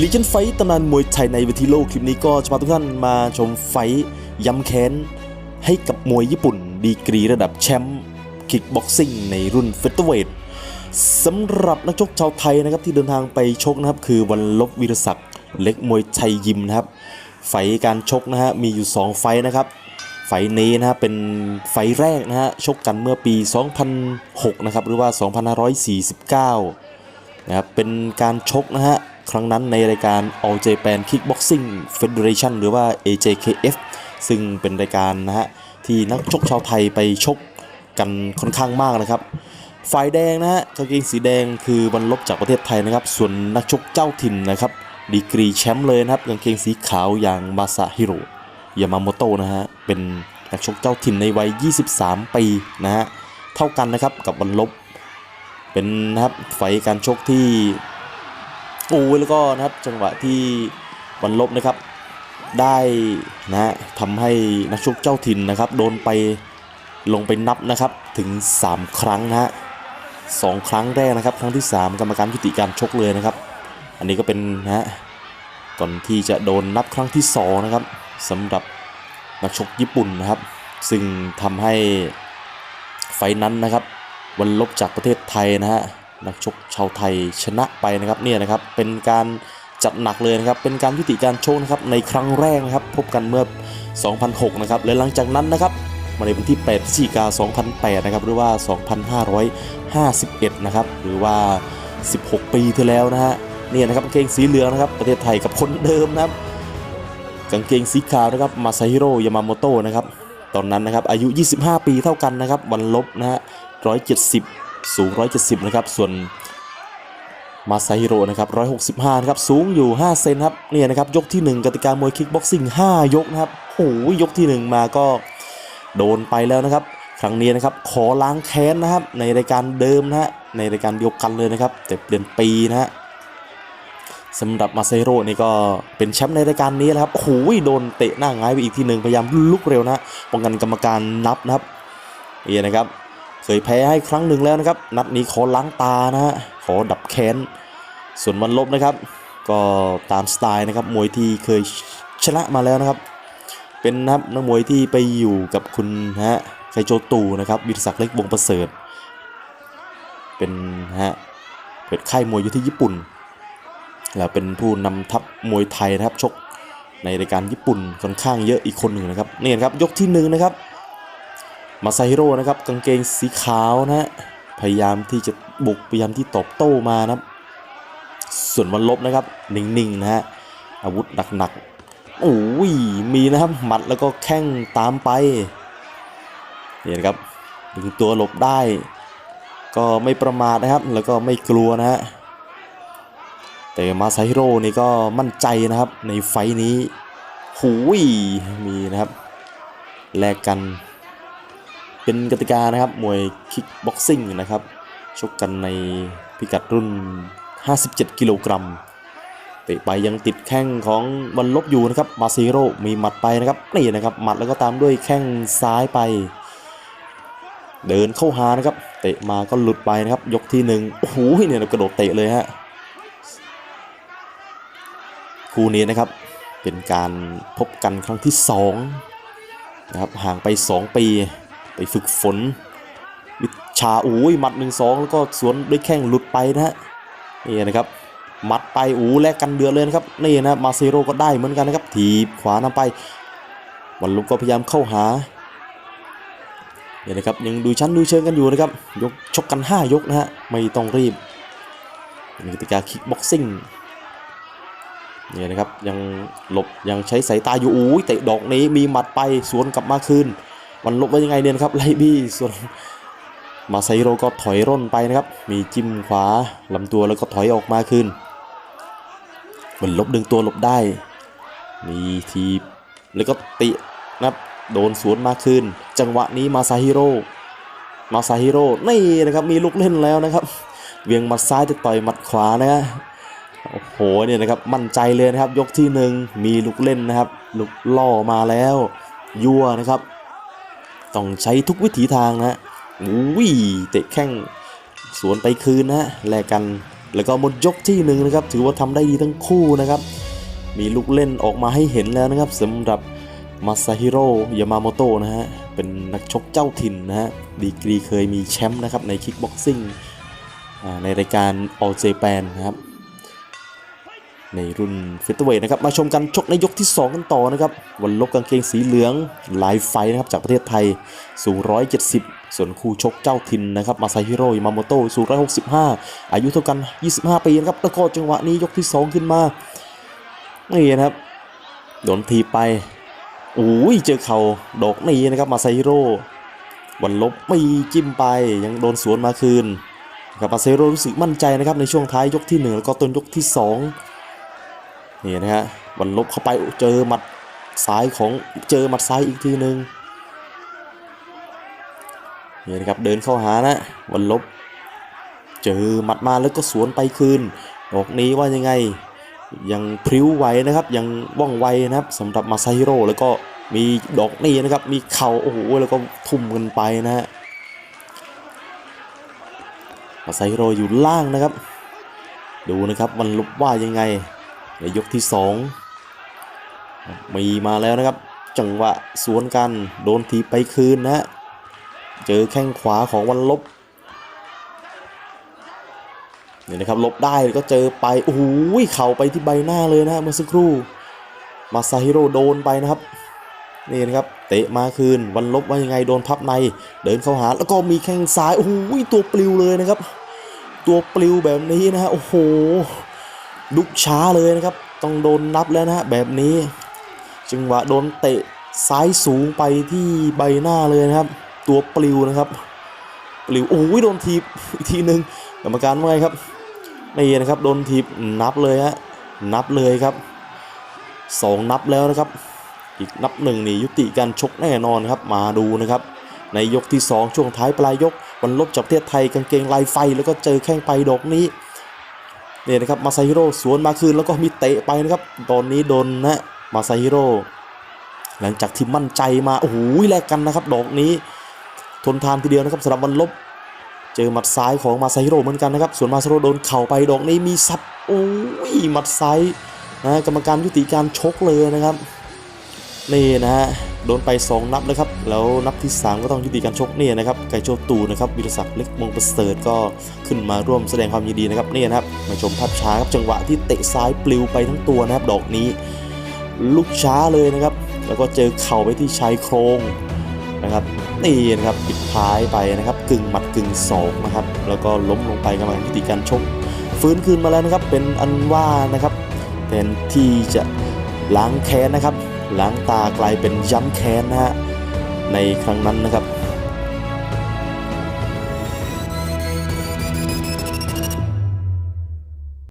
ลีเจนไฟตำนานมวยไทยในเวทีโลกคลิปนี้ก็จะพาทุกท่านมาชมไฟท์ย้ำแค้น ให้กับมวยญี่ปุ่น ดีกรีระดับแชมป์คิกบ็อกซิ่งในรุ่นเฟเธอร์เวทสำหรับนักชกชาวไทยนะครับที่เดินทางไปชกนะครับ คือวันลบวีรศักดิ์เล็กมวยไทยยิมนะครับ ไฟการชกนะฮะมีอยู่ 2 ไฟนะครับ ไฟนี้นะฮะเป็นไฟแรกนะฮะชกกันเมื่อปี 2006 นะครับหรือว่า 2549นะครับเป็นการชกนะฮะ ครั้งนั้นในรายการ All Japan Kickboxing Federation หรือว่า AJKF ซึ่งเป็นรายการนะฮะที่นักชกชาวไทยไปชกกันค่อนข้างมากนะครับ ฝ่ายแดงนะฮะกางเกงสีแดงคือวันลบจากประเทศไทยนะครับ ส่วนนักชกเจ้าถิ่นนะครับ ดีกรีแชมป์เลยนะครับกางเกงสีขาวอย่างมาซาฮิโร่ยามาโมโตะนะฮะเป็นนักชกเจ้าถิ่นในวัย 23 ปีนะฮะเท่ากันนะครับกับวันลบเป็นนะครับไฟการชกที่ โอ้ยแล้วก็นะครับจังหวะที่วันลบนะครับ ได้นะฮะทำให้นักชกเจ้าถิ่นนะครับ โดนไปลงไปนับนะครับถึง 3 ครั้งนะฮะสองครั้งแรกนะครับ ครั้งที่ 3 กรรมการยุติการชกเลยนะครับ อันนี้ก็เป็นนะฮะก่อนที่จะโดนนับครั้งที่สองนะครับสำหรับนักชกญี่ปุ่นนะครับ ซึ่งทำให้ไฟนั้นนะครับ วันลบจากประเทศไทยนะฮะ นักชกชาวไทยชนะไปนะครับเนี่ยนะครับเป็นการจัดหนักเลยนะครับเป็นการยุติการชกนะครับในครั้งแรกนะครับพบกันเมื่อ 2006 นะครับและหลังจากนั้นนะครับมาในวันที่8พฤศจิกา2008 นะครับหรือว่า 2551 นะครับหรือว่า 16 ปีที่แล้วนะฮะเนี่ยนะครับกางเกงสีเหลืองนะครับประเทศไทยกับคนเดิมนะครับกางเกงสีขาวนะครับมาซาฮิโร่ยามาโมโตะนะครับตอนนั้นนะครับอายุ 25 ปีเท่ากันนะครับวันลบนะฮะ170 สูง 170 นะครับ ส่วนมาซาฮิโร่นะครับ 165 นะครับ สูงอยู่ 5 เซนครับ เนี่ยนะครับ ยกที่ 1กติกามวยคิกบ็อกซิ่ง 5 ยกนะครับโอ้ยยกที่ 1 มาก็โดนไปแล้วนะครับ ครั้งนี้นะครับ ขอล้างแค้นนะครับ ในรายการเดิมนะฮะ ในรายการเดียวกันเลยนะครับแต่เปลี่ยนปีนะฮะสำหรับมาเซโร่นี่ก็เป็นแชมป์ในรายการนี้แล้วครับโอ้โหโดนเตะหน้าหงายไปอีกทีหนึ่งพยายามลุกเร็วนะป้องกันกรรมการนับนะครับนี่นะครับ เคยแพ้ให้ครั้งหนึ่งแล้วนะครับ นัดนี้ขอล้างตานะฮะขอดับแค้น ส่วนวันลบนะครับ ก็ตามสไตล์นะครับมวยที่เคยชนะมาแล้วนะครับ เป็นนะครับนักมวยที่ไปอยู่กับคุณฮะไคโจตูนะครับวิทศักดิ์เล็กวงประเสริฐ เป็นฮะเปิดค่ายมวยอยู่ที่ญี่ปุ่น แล้วเป็นผู้นำทัพมวยไทยนะครับชกในรายการญี่ปุ่นค่อนข้างเยอะอีกคนหนึ่งนะครับนี่นครับยกที่หนึ่งนะครับ มาซาฮิโร่นะครับกางเกงสีขาวนะฮะพยายามที่จะบุกพยายามที่ตอบโต้มานะครับ ส่วนวันลบนะครับนิ่งๆนะฮะอาวุธหนักๆโอ้ยมีนะครับหมัดแล้วก็แข้งตามไปนี่นะครับดึงตัวหลบได้ ก็ไม่ประมาทนะครับ แล้วก็ไม่กลัวนะฮะแต่มาซาฮิโร่นี่ก็มั่นใจนะครับในไฟนี้หูยมีนะครับแลกกัน เป็นกติกานะครับ มวยคิกบ็อกซิ่งนะครับ ชกกันในพิกัดรุ่น 57 กิโลกรัมเตะไปยังติดแข้งของวันลบอยู่นะครับ มาซิโร่มีหมัดไปนะครับนี่นะครับ หมัดแล้วก็ตามด้วยแข้งซ้ายไป เดินเข้าหานะครับ เตะมาก็หลุดไปนะครับ ยกที่หนึ่งโอ้โหเนี่ยกระโดดเตะเลยฮะคู่นี้นะครับเป็นการพบกันครั้งที่2นะครับห่างไป 2 ปี ไปฝึกฝน วิชาอุ้ยมัดหนึ่งสองแล้วก็สวนด้วยแข้งหลุดไปนะฮะนี่นะครับมัดไปอู้แลกกันเดือดเลยนะครับนี่นะมาเซโรก็ได้เหมือนกันนะครับถีบขวานำไปวันลุกก็พยายามเข้าหาเนี่ยนะครับยังดูชั้นดูเชิงกันอยู่นะครับยกชกกัน 5 ยกนะฮะไม่ต้องรีบเป็นกติกาคิกบ็อกซิ่งเนี่ยนะครับยังหลบยังใช้สายตาอยู่อุ้ยเตะดอกนี้มีหมัดไปสวนกลับมาคืน มันลบไว้ยังไงเนี่ยนครับไลบี้ส่วนมาไซโรก็ถอยร่นไปนะครับ มีจิ้มขวาลำตัวแล้วก็ถอยออกมาคืนมันลบดึงตัวหลบได้ มีทีแล้วก็ตินะครับโดนสวนมาคืน จังหวะนี้มาซาฮิโร่มาซาฮิโร่นี่นะครับมีลูกเล่นแล้วนะครับ เวียงหมัดซ้ายจะต่อยหมัดขวานะฮะโอ้โหเนี่ยนะครับมั่นใจเลยนะครับ ยกที่หนึ่งมีลูกเล่นนะครับ ลูกล่อมาแล้ว ยั่วนะครับ ต้องใช้ทุกวิถีทางนะอุ้ยเตะแข้งสวนไปคืนนะแลกกันแล้วก็หมดยกที่หนึ่งนะครับ ถือว่าทำได้ดีทั้งคู่นะครับ มีลูกเล่นออกมาให้เห็นแล้วนะครับสำหรับมาซาฮิโร่ยามาโมโตะนะฮะเป็นนักชกเจ้าถิ่นนะฮะดีกรีเคยมีแชมป์นะครับในคิกบ็อกซิ่งในรายการ All Japan นะครับ ในรุ่นฟิตเวทนะครับมาชมกันชกในยกที่ 2 กันต่อนะครับวันลบกางเกงสีเหลืองลายไฟนะครับจากประเทศไทยสูง 170 ส่วนคู่ชกเจ้าถิ่นนะครับมาไซฮิโร่ยามาโมโตะสูง 165 อายุเท่ากัน 25 ปีนะครับแล้วก็จังหวะนี้ยกที่ 2 ขึ้นมานี่นะครับโดนทีไปโอ้ยเจอเข่าดอกนี้นะครับมาไซฮิโร่วันลบไม่จิ้มไปยังโดนสวนมาคืนกับมาไซฮิโร่รู้สึกมั่นใจนะครับในช่วงท้ายยกที่ 1 แล้วก็ต้นยกที่ 2 นี่นะฮะวันลบเข้าไปเจอหมัดซ้ายของเจอหมัดซ้ายอีกทีหนึ่งนี่นะครับเดินเข้าหานะวันลบ เจอหมัดมาแล้วก็สวนไปคืนดอกนี้ว่ายังไงยังพริ้วไหวนะครับยังว่องไวนะครับสำหรับมาซาฮิโร่แล้วก็มีดอกนี้นะครับมีเข่าโอ้โหแล้วก็ทุ่มกันไปนะฮะมาซาฮิโร่อยู่ล่างนะครับ ดูนะครับมันลุบว่ายังไง ในยกที่สองมีมาแล้วนะครับ จังหวะสวนกันโดนทีไปคืนนะฮะเจอแข้งขวาของวันลบเนี่ยนะครับลบได้ก็เจอไปโอ้โหเข่าไปที่ใบหน้าเลยนะฮะเมื่อสักครู่มาซาฮิโร่โดนไปนะครับนี่นะครับเตะมาคืนวันลบว่ายังไงโดนพับใน เดินเข้าหาแล้วก็มีแข้งซ้ายโอ้โหตัวปลิวเลยนะครับ ตัวปลิวแบบนี้นะฮะโอ้โห ลุกช้าเลยนะครับ ต้องโดนนับแล้วนะฮะแบบนี้จังหวะโดนเตะซ้ายสูงไปที่ใบหน้าเลยนะครับ ตัวปลิวนะครับ ปลิวโอ้ยโดนทีบอีกทีหนึ่งกรรมการว่าไงครับนี่นะครับโดนทีบนับเลยฮะนับเลยครับสองนับแล้วนะครับ อีกนับหนึ่งนี่ยุติการชกแน่นอนครับมาดูนะครับ ในยกที่ 2 ช่วงท้ายปลายยกวันลบจากประเทศไทยกางเกงลายไฟแล้วก็เจอแข้งไปดอกนี้ เนี่ยนะครับมาซาฮิโร่สวนมาคืนแล้วก็มีเตะไปนะครับ ตอนนี้โดนนะมาซาฮิโร่หลังจากที่มั่นใจมาโอ้โหแลกกันนะครับ ดอกนี้ ทนทานทีเดียวนะครับสำหรับวันลบ เจอหมัดซ้ายของมาซาฮิโร่เหมือนกันนะครับ ส่วนมาซาฮิโร่โดนเข่าไปดอกนี้มีซับโอ้ยหมัดซ้ายนะกรรมการยุติการชกเลยนะครับ นี่นะฮะ โดนไป 2 นับเลยครับ แล้วนับที่ 3 ก็ต้องยุติการชกเนี่ยนะครับ ไก่โจตูนะครับวิรศักดิ์เล็กมงประเสริฐก็ขึ้นมาร่วมแสดงความยินดีนะครับนี่นะครับ มาชมภาพช้าครับจังหวะที่เตะซ้ายปลิวไปทั้งตัวนะครับ ดอกนี้ลุกช้าเลยนะครับ แล้วก็เจอเข่าไปที่ชายโครงนะครับนี่นะครับปิดท้ายไปนะครับกึ่งหมัดกึ่งสองนะครับ แล้วก็ล้มลงไปกำลังยุติการชกฟื้นคืนมาแล้วนะครับ เป็นอันว่านะครับแทนที่จะล้างแค้นนะครับ ล้างตากลายเป็นย้ำแค้นนะฮะในครั้งนั้นนะครับ